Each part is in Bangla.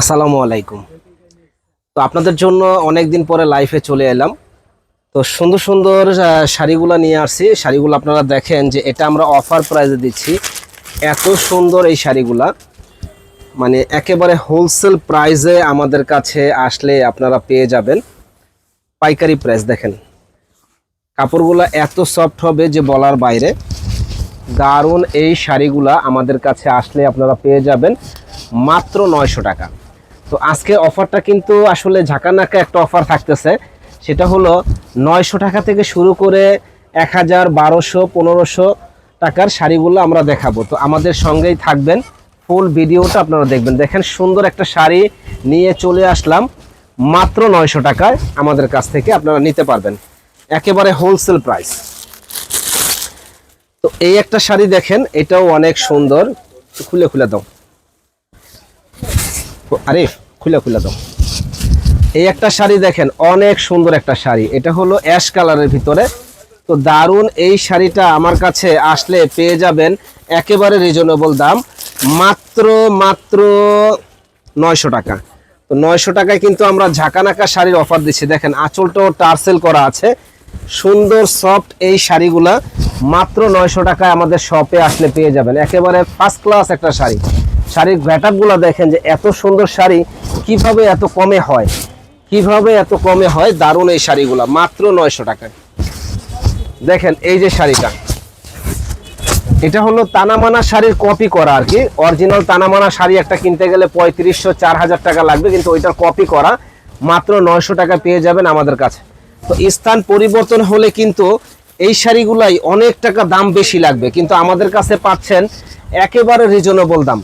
আসসালামু আলাইকুম। তো আপনাদের জন্য অনেক দিন পরে লাইফে চলে এলাম। তো সুন্দর সুন্দর শাড়িগুলো নিয়ে আসছি। শাড়িগুলো আপনারা দেখেন যে এটা আমরা অফার প্রাইজে দিচ্ছি। এত সুন্দর এই শাড়িগুলা। মানে একেবারে হোলসেল প্রাইজে আমাদের কাছে আসলে আপনারা পেয়ে যাবেন। পাইকারি প্রাইস দেখেন। কাপড়গুলো এত সফট হবে যে বলার বাইরে। দারুণ এই শাড়িগুলা আমাদের কাছে আসলে আপনারা পেয়ে যাবেন মাত্র নয়শো টাকা। তো আজকে অফারটা কিন্তু আসলে ঝাঁকানাকা একটা অফার থাকতেছে। সেটা হলো নয়শো টাকা থেকে শুরু করে এক হাজার বারোশো, পনেরোশো টাকার শাড়িগুলো আমরা দেখাবো। তো আমাদের সঙ্গেই থাকবেন। ফুল ভিডিওটা আপনারা দেখবেন। দেখেন সুন্দর একটা শাড়ি নিয়ে চলে আসলাম। মাত্র নয়শো টাকায় আমাদের কাছ থেকে আপনারা নিতে পারবেন। একেবারে হোলসেল প্রাইস তো এই একটা শাড়ি দেখেন, এটাও অনেক সুন্দর। খুলে খুলে দাও। আরে খুলে খুলে দাও। এই একটা শাড়ি দেখেন, অনেক সুন্দর একটা শাড়ি। এটা হলো অ্যাশ কালারের ভিতরে। তো দারুণ এই শাড়িটা আমার কাছে আসলে পেয়ে যাবেন একেবারে রিজনেবল দাম। মাত্র মাত্র নয়শো টাকা। তো নয়শো টাকায় কিন্তু আমরা ঝাঁকানাকা শাড়ির অফার দিচ্ছি। দেখেন, আঁচলটাও টার্সেল করা আছে। সুন্দর সফট এই শাড়িগুলা মাত্র নয়শো টাকায় আমাদের শপে আসলে পেয়ে যাবেন। একেবারে ফার্স্ট ক্লাস একটা শাড়ি। শাড়িরগুলো দেখেন যে এত সুন্দর শাড়ি, কীভাবে এত কমে হয়? কীভাবে এত কমে হয়? দারুণ এই শাড়িগুলা, মাত্র নয়শো টাকায়। দেখেন এই যে শাড়িটা। এটা হলো তানামানা শাড়ির কপি করা আর কি। অরিজিনাল তানামানা শাড়ি একটা কিনতে গেলে পঁয়ত্রিশশো চার হাজার টাকা লাগবে, কিন্তু ওইটার কপি করা মাত্র নয়শো টাকা পেয়ে যাবেন আমাদের কাছে। তো স্থান পরিবর্তন হলে কিন্তু এই শাড়িগুলাই অনেক টাকা দাম বেশি লাগবে, কিন্তু আমাদের কাছে পাচ্ছেন একেবারে রিজনেবল দাম।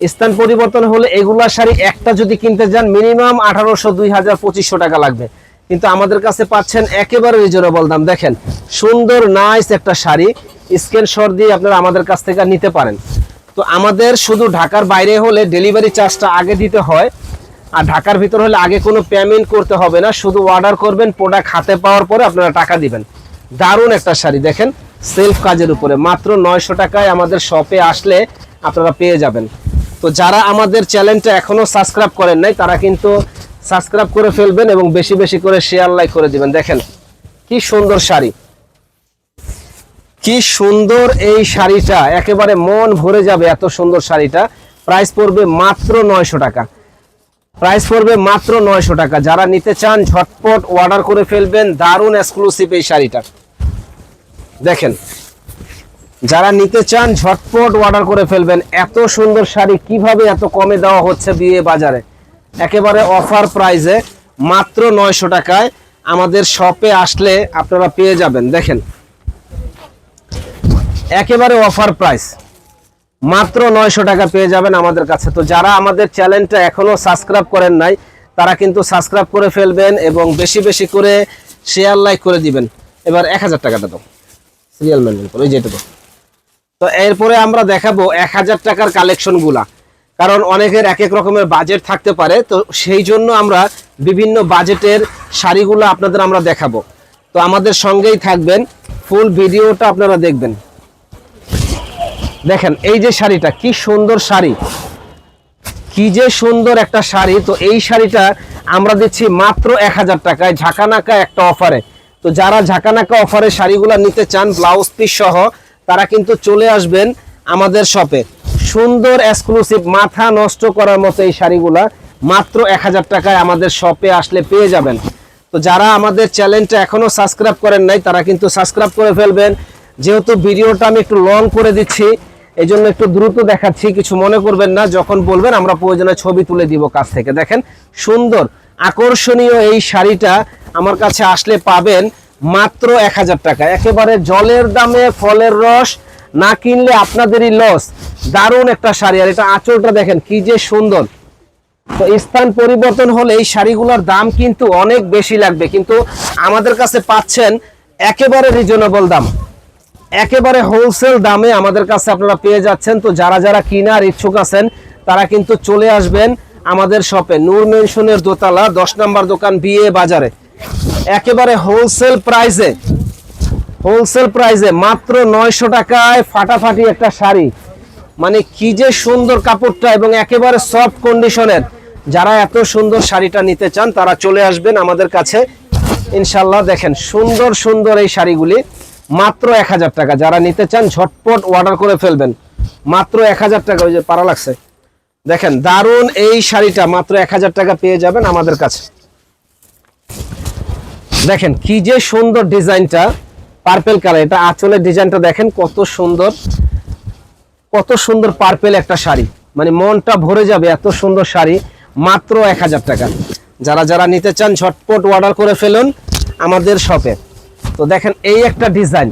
স্থান পরিবর্তন হলে এগুলা শাড়ি একটা যদি কিনতে যান, মিনিমাম আঠারোশো দুই হাজার পঁচিশশো টাকা লাগবে। কিন্তু আমাদের কাছে পাচ্ছেন একেবারে রিজনেবল দাম। দেখেন, সুন্দর নাইস একটা শাড়ি। স্ক্রিনশট দিয়ে আপনারা আমাদের কাছ থেকে নিতে পারেন। তো আমাদের শুধু ঢাকার বাইরে হলে ডেলিভারি চার্জটা আগে দিতে হয়। আর ঢাকার ভিতর হলে আগে কোনো পেমেন্ট করতে হবে না। শুধু অর্ডার করবেন প্রোডাক্ট হাতে পাওয়ার পরে আপনারা টাকা দিবেন। দারুণ একটা শাড়ি, দেখেন সেলফ কাজের উপরে। মাত্র নয়শো টাকায় আমাদের শপে আসলে আপনারা পেয়ে যাবেন। তো যারা আমাদের চ্যানেলটা এখনও সাবস্ক্রাইব করেন নাই, তারা কিন্তু সাবস্ক্রাইব করে ফেলবেন এবং বেশি বেশি করে শেয়ার লাইক করে দিবেন। দেখেন, কি সুন্দর শাড়ি। কি সুন্দর এই শাড়িটা। একেবারে মন ভরে যাবে এত সুন্দর শাড়িটা। প্রাইস পড়বে মাত্র নয়শো টাকা। প্রাইস পড়বে মাত্র নয়শো টাকা। যারা নিতে চান, ঝটপট অর্ডার করে ফেলবেন। দারুণ এক্সক্লুসিভ এই শাড়িটা। দেখেন যারা নিতে চান, ঝটপট অর্ডার করে ফেলবেন। এত সুন্দর শাড়ি কীভাবে এত কমে দেওয়া হচ্ছে বিয়ে বাজারে? একেবারে অফার প্রাইসে মাত্র নয়শো টাকায় আমাদের শপে আসলে আপনারা পেয়ে যাবেন। দেখেন, একেবারে অফার প্রাইস মাত্র নয়শো টাকা পেয়ে যাবেন আমাদের কাছে। তো যারা আমাদের চ্যানেলটা এখনও সাবস্ক্রাইব করেন নাই, তারা কিন্তু সাবস্ক্রাইব করে ফেলবেন এবং বেশি বেশি করে শেয়ার লাইক করে দিবেন। এবার এক হাজার টাকাটা দাও। সিরিয়াল মেনটেন করো ওই যেটা দাও তো এরপরে আমরা দেখাবো এক হাজার টাকার কালেকশনগুলা কারণ অনেকের এক এক রকমের বাজেট থাকতে পারে, তো সেই জন্য আমরা বিভিন্ন বাজেটের শাড়িগুলো আপনাদের আমরা দেখাবো। তো আমাদের সঙ্গেই থাকবেন ফুল ভিডিওটা আপনারা দেখবেন। দেখেন, এই যে শাড়িটা, কি সুন্দর শাড়ি। কি যে সুন্দর একটা শাড়ি, তো এই শাড়িটা আমরা দিচ্ছি মাত্র এক হাজার টাকায়, ঝাঁকানাকা একটা অফারে তো যারা ঝাঁকানাকা অফারে শাড়িগুলো নিতে চান ব্লাউজ পিস সহ তারা কিন্তু চলে আসবেন আমাদের শপে। সুন্দর এক্সক্লুসিভ মাথা নষ্ট করার মতো এই শাড়িগুলা মাত্র এক হাজার টাকায় আমাদের শপে আসলে পেয়ে যাবেন। তো যারা আমাদের চ্যানেলটা এখনও সাবস্ক্রাইব করেন নাই, তারা কিন্তু সাবস্ক্রাইব করে ফেলবেন। যেহেতু ভিডিওটা আমি একটু লং করে দিচ্ছি এই জন্য একটু দ্রুত দেখাচ্ছি, কিছু মনে করবেন না, যখন বলবেন আমরা প্রয়োজনে ছবি তুলে দিব কাছ থেকে। দেখেন, সুন্দর, আকর্ষণীয় এই শাড়িটা আমার কাছে আসলে পাবেন। মাত্র এক হাজার টাকা। একেবারে জলের দামে ফলের রস না কিনলে আপনাদেরই লস দারুণ একটা শাড়ি। আর এটা আঁচলটা দেখেন, কি যে সুন্দর। তো স্থান পরিবর্তন হলে এই শাড়িগুলোর দাম কিন্তু অনেক বেশি লাগবে। কিন্তু আমাদের কাছে পাচ্ছেন একেবারে রিজনেবল দাম। একেবারে হোলসেল দামে আমাদের কাছে আপনারা পেয়ে যাচ্ছেন। তো যারা যারা কিনার ইচ্ছুক আছেন, তারা কিন্তু চলে আসবেন আমাদের শপে নূর মেনশনের দোতলা, দশ নম্বর দোকান বিয়ে বাজারে। একেবারে হোলসেল প্রাইসে হোলসেল প্রাইসে মাত্র নয়শো টাকায় ফাটাফাটি একটা শাড়ি। মানে কি যে সুন্দর কাপড়টা এবং একেবারে সফট কন্ডিশনের যারা এত সুন্দর শাড়িটা নিতে চান, তারা চলে আসবেন আমাদের কাছে। ইনশাল্লাহ দেখেন, সুন্দর সুন্দর এই শাড়িগুলি। মাত্র এক হাজার টাকা। যারা নিতে চান, ঝটপট অর্ডার করে ফেলবেন। মাত্র এক হাজার টাকা, ওই যে পারা লাগছে। দেখেন দারুণ এই শাড়িটা মাত্র এক হাজার টাকা পেয়ে যাবেন আমাদের কাছে। দেখেন কি যে সুন্দর ডিজাইনটা পার্পেল কালার, এটা আঁচলের ডিজাইনটা দেখেন কত সুন্দর কত সুন্দর পার্পেল একটা শাড়ি। মানে মনটা ভরে যাবে এত সুন্দর শাড়ি, মাত্র এক হাজার টাকা। যারা যারা নিতে চান, ঝটপট অর্ডার করে ফেলুন আমাদের শপে তো দেখেন এই একটা ডিজাইন।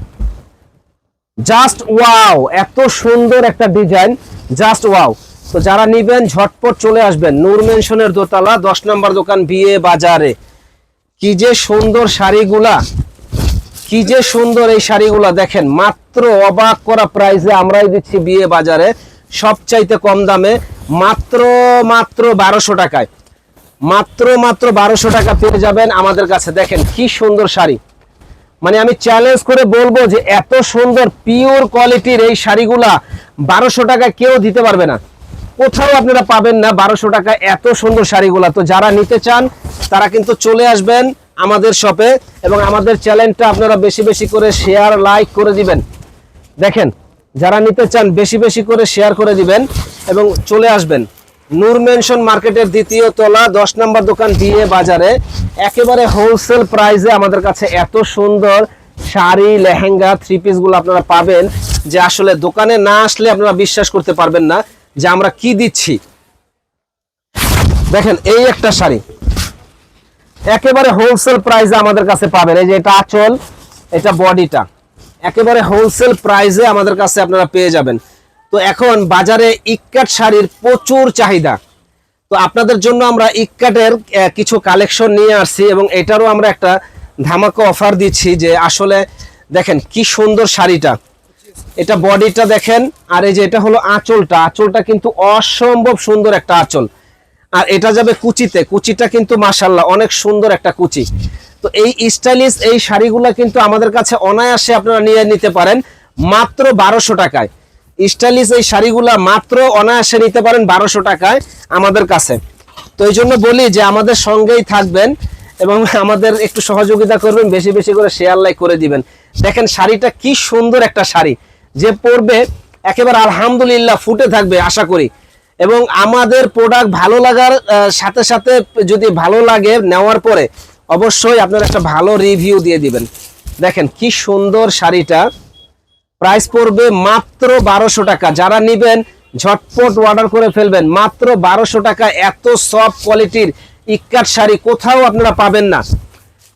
জাস্ট ওয়াও এত সুন্দর একটা ডিজাইন। জাস্ট ওয়াও তো যারা নিবেন, ঝটপট চলে আসবেন। নূর মেনশনের দোতলা, দশ নম্বর দোকান বিয়ে বাজারে। কি যে সুন্দর শাড়িগুলা, কি যে সুন্দর এই শাড়িগুলা দেখেন, মাত্র অবাক করা প্রাইসে আমরাই দিচ্ছি বিয়ে বাজারে, সবচাইতে কম দামে, মাত্র মাত্র বারোশো টাকায়। মাত্র মাত্র বারোশো টাকা পেয়ে যাবেন আমাদের কাছে। দেখেন কি সুন্দর শাড়ি। মানে আমি চ্যালেঞ্জ করে বলব যে এত সুন্দর পিওর কোয়ালিটির এই শাড়িগুলা বারোশো টাকা কেউ দিতে পারবে না। কোথাও আপনারা পাবেন না। বারোশো টাকা এত সুন্দর শাড়িগুলা। তো যারা নিতে চান, তারা কিন্তু চলে আসবেন আমাদের শপে এবং আমাদের চ্যানেলটা আপনারা বেশি বেশি করে শেয়ার লাইক করে দিবেন। দেখেন, যারা নিতে চান, বেশি বেশি করে শেয়ার করে দিবেন এবং চলে আসবেন। নূর মেনশন মার্কেটের দ্বিতীয় তলা, দশ নম্বর দোকান দিয়ে বাজারে। একেবারে হোলসেল প্রাইসে আমাদের কাছে এত সুন্দর শাড়ি, লেহেঙ্গা থ্রি পিসগুলো আপনারা পাবেন, যে আসলে দোকানে না আসলে আপনারা বিশ্বাস করতে পারবেন না। যে আমরা কি দিচ্ছি? দেখেন, এই একটা শাড়ি। একেবারে হোলসেল প্রাইসে আমাদের কাছে পাবেন। এই যে এটা আঁচল, এটা বডিটা একেবারে হোলসেল প্রাইসে আমাদের কাছে আপনারা পেয়ে যাবেন। তো এখন বাজারে ইক্কাট শাড়ির প্রচুর চাহিদা। তো আপনাদের জন্য আমরা ইক্কাটের কিছু কালেকশন নিয়ে আসছি এবং এটারও আমরা একটা ধামাকা অফার দিচ্ছি যে আসলে দেখেন কি সুন্দর শাড়িটা। এটা বডিটা দেখেন, আর এই যে এটা হলো আঁচলটা। আঁচলটা কিন্তু অসম্ভব সুন্দর একটা আঁচল। আর এটা যাবে কুচিতে। কুচিটা কিন্তু মাসাল্লাহ অনেক সুন্দর একটা কুচি। তো এই স্টাইলিশ এই শাড়িগুলো কিন্তু আমাদের কাছে অনায়াসে আপনারা নিয়ে নিতে পারেন, মাত্র বারোশো টাকায়। স্টাইলিশ এই শাড়িগুলা মাত্র অনায়াসে নিতে পারেন বারোশো টাকায় আমাদের কাছে। তো এই জন্য বলি যে আমাদের সঙ্গেই থাকবেন এবং আমাদের একটু সহযোগিতা করবেন, বেশি বেশি করে শেয়ার লাইক করে দিবেন। দেখেন শাড়িটা কি সুন্দর একটা শাড়ি। যে পরবে একেবারে আলহামদুলিল্লাহ ফুটে থাকবে, আশা করি। এবং আমাদের প্রোডাক্ট ভালো লাগার সাথে সাথে যদি ভালো লাগে নেওয়ার পরে অবশ্যই আপনারা একটা ভালো রিভিউ দিয়ে দিবেন। দেখেন কি সুন্দর শাড়িটা। প্রাইস পড়বে মাত্র বারোশো টাকা। যারা নিবেন, ঝটপট অর্ডার করে ফেলবেন। মাত্র বারোশো টাকা, এত সফট কোয়ালিটির ইক্কাট শাড়ি কোথাও আপনারা পাবেন না।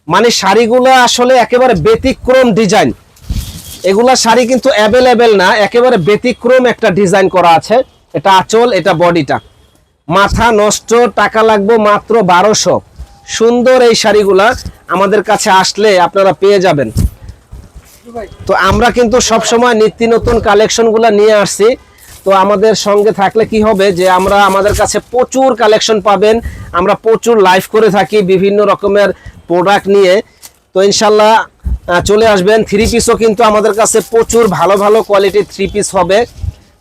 মানে শাড়িগুলো আসলে একেবারে ব্যতিক্রম ডিজাইন। এগুলা শাড়ি কিন্তু অ্যাভেলেবেল না, একেবারে ব্যতিক্রম একটা ডিজাইন করা আছে। এটা আঁচল, এটা বডিটা। মাথা নষ্ট, টাকা লাগবে মাত্র বারোশো। সুন্দর এই শাড়িগুলা আমাদের কাছে আসলে আপনারা পেয়ে যাবেন। তো আমরা কিন্তু সব সময় নিত্য নতুন কালেকশনগুলো নিয়ে আসছি। তো আমাদের সঙ্গে থাকলে কি হবে যে আমরা আমাদের কাছে প্রচুর কালেকশন পাবেন। আমরা প্রচুর লাইভ করে থাকি, বিভিন্ন রকমের প্রোডাক্ট নিয়ে, তো ইনশাল্লাহ চলে আসবেন। থ্রি পিসও কিন্তু আমাদের কাছে প্রচুর ভালো ভালো কোয়ালিটির থ্রি পিস হবে।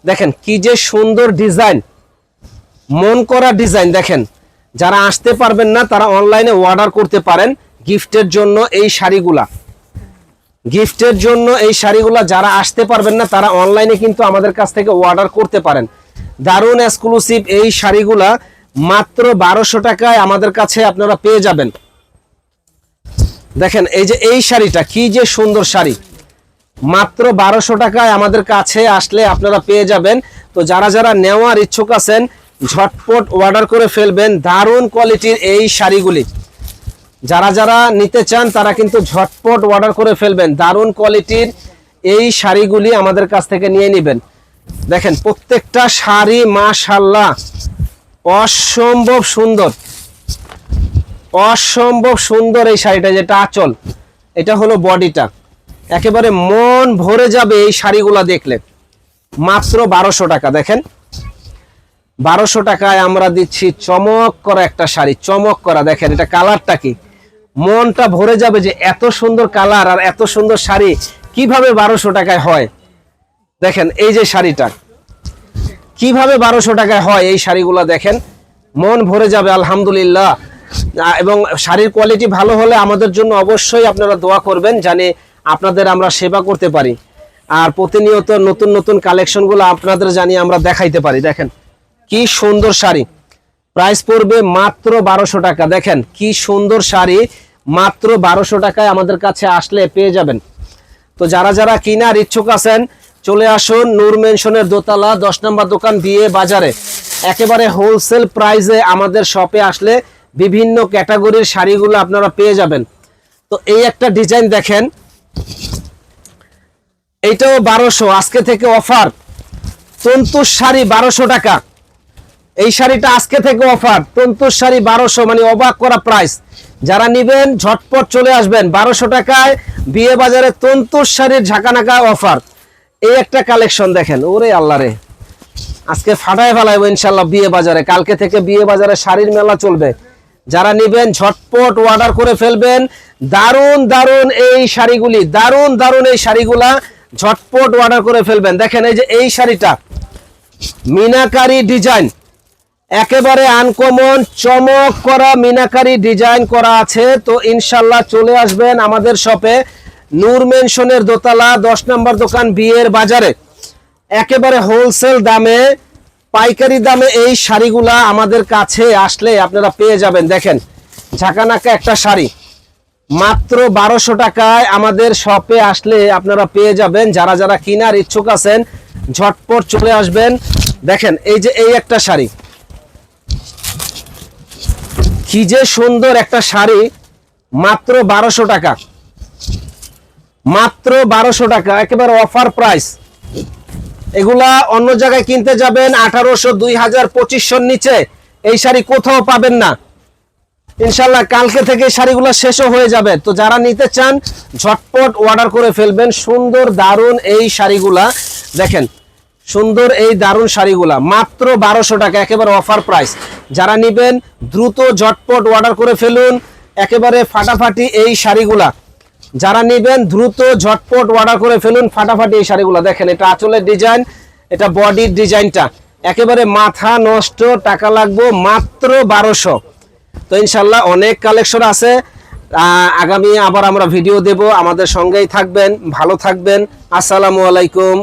দেখেন, কি যে সুন্দর ডিজাইন মন করা ডিজাইন দেখেন। যারা আসতে পারবেন না, তারা অনলাইনে অর্ডার করতে পারেন গিফটের জন্য এই শাড়িগুলা। গিফটের জন্য এই শাড়িগুলো যারা আসতে পারবেন না, তারা অনলাইনে কিন্তু আমাদের কাছ থেকে অর্ডার করতে পারেন। দারুণ এক্সক্লুসিভ এই শাড়িগুলা। মাত্র বারোশো টাকায় আমাদের কাছে আপনারা পেয়ে যাবেন। দেখেন, এই যে এই শাড়িটা, কি যে সুন্দর শাড়ি। মাত্র বারোশো টাকায় আমাদের কাছে আসলে আপনারা পেয়ে যাবেন। তো যারা যারা নেওয়ার ইচ্ছুক আছেন, ঝটপট অর্ডার করে ফেলবেন দারুণ কোয়ালিটির এই শাড়িগুলি। যারা যারা নিতে চান, তারা কিন্তু ঝটপট অর্ডার করে ফেলবেন। দারুণ কোয়ালিটির এই শাড়িগুলি আমাদের কাছ থেকে নিয়ে নেবেন। দেখেন, প্রত্যেকটা শাড়ি মাশাল্লাহ অসম্ভব সুন্দর। অসম্ভব সুন্দর এই শাড়িটা যেটা আঁচল, এটা হলো বডিটা। একেবারে মন ভরে যাবে এই শাড়িগুলা দেখলে। মাত্র বারোশো টাকা, দেখেন। বারোশো টাকায় আমরা দিচ্ছি চমক করা একটা শাড়ি, চমক করা, দেখেন এটা কালারটা কি? মনটা ভরে যাবে যে এত সুন্দর কালার আর এত সুন্দর শাড়ি, কীভাবে বারোশো টাকায় হয়? দেখেন এই যে শাড়িটা। কীভাবে বারোশো টাকায় হয় এই শাড়িগুলো দেখেন? মন ভরে যাবে, আলহামদুলিল্লাহ। এবং শাড়ির কোয়ালিটি ভালো হলে আমাদের জন্য অবশ্যই আপনারা দোয়া করবেন জানি আপনাদের আমরা সেবা করতে পারি। আর প্রতিনিয়ত নতুন নতুন কালেকশনগুলো আপনাদের জানি আমরা দেখাইতে পারি। দেখেন, কি সুন্দর শাড়ি। প্রাইস পড়বে মাত্র বারোশো টাকা। দেখেন, কি সুন্দর শাড়ি। মাত্র বারোশো টাকায় আমাদের কাছে আসলে পেয়ে যাবেন। তো যারা যারা কিনার ইচ্ছুক আছেন, চলে আসুন নূর মেনশনের দোতলা, দশ নম্বর দোকান বিয়ে বাজারে। একেবারে হোলসেল প্রাইসে আমাদের শপে আসলে বিভিন্ন ক্যাটাগরির শাড়িগুলো আপনারা পেয়ে যাবেন। তো এই একটা ডিজাইন দেখেন। এইটাও বারোশো, আজকে থেকে অফার তন্তুর শাড়ি বারোশো টাকা। এই শাড়িটা আজকে থেকে অফার তন্তুর শাড়ি বারোশো মানে অবাক করা প্রাইস যারা নিবেন, ঝটপট চলে আসবেন। বারোশো টাকায় বিয়ে বাজারে তন্তুর শাড়ির ঝাঁকানাকা অফার এই একটা কালেকশন দেখেন। ওরে আল্লাহ রে। আজকে ফাটায় ফেলাইবো ইনশাল্লাহ বিয়ে বাজারে। কালকে থেকে বিয়ে বাজারে শাড়ির মেলা চলবে। যারা নিবেন, ঝটপট অর্ডার করে ফেলবেন। দারুণ দারুণ এই শাড়িগুলি দারুণ দারুণ এই শাড়িগুলা ঝটপট অর্ডার করে ফেলবেন। দেখেন এই যে এই শাড়িটা, মিনাকারি ডিজাইন একেবারে আনকমন চমক করা মিনাকারি ডিজাইন করা আছে। তো ইনশাল্লাহ চলে আসবেন আমাদের শপে নূর মেনশনের দোতলা, দশ নম্বর দোকান, বিয়ের বাজারে। একেবারে হোলসেল দামে। পাইকারি দামে এই শাড়িগুলা আমাদের কাছে আসলে আপনারা পেয়ে যাবেন। দেখেন, ঝাঁকানাকা একটা শাড়ি। মাত্র বারোশো টাকায় আমাদের শপে আসলে আপনারা পেয়ে যাবেন। যারা যারা কিনার ইচ্ছুক আছেন, ঝটপট চলে আসবেন। দেখেন, এই যে এই একটা শাড়ি। কি যে সুন্দর একটা শাড়ি। মাত্র বারোশো টাকা। মাত্র বারোশো টাকা, একেবারে অফার প্রাইস এগুলা অন্য জায়গায় কিনতে যাবেন আঠারোশো, দুই হাজার, পঁচিশশোর নিচে। এই শাড়ি কোথাও পাবেন না। ইনশাল্লাহ কালকে থেকে শাড়িগুলো শেষও হয়ে যাবে। তো যারা নিতে চান, ঝটপট অর্ডার করে ফেলবেন সুন্দর দারুণ এই শাড়িগুলা। দেখেন, সুন্দর এই দারুণ শাড়িগুলা। মাত্র বারোশো টাকা, একেবারে অফার প্রাইস যারা নিবেন, দ্রুত ঝটপট অর্ডার করে ফেলুন। একেবারে ফাটাফাটি এই শাড়িগুলা। যারা নেবেন, দ্রুত, ঝটপট অর্ডার করে ফেলুন। ফাটাফাটি এই শাড়িগুলো দেখেন, এটা আঁচলের ডিজাইন এটা বডির ডিজাইনটা একেবারে মাথা নষ্ট, টাকা লাগবো মাত্র বারোশো। তো ইনশাল্লাহ অনেক কালেকশন আছে। আগামী আবার আমরা ভিডিও দেব। আমাদের সঙ্গেই থাকবেন, ভালো থাকবেন। আসসালামু আলাইকুম।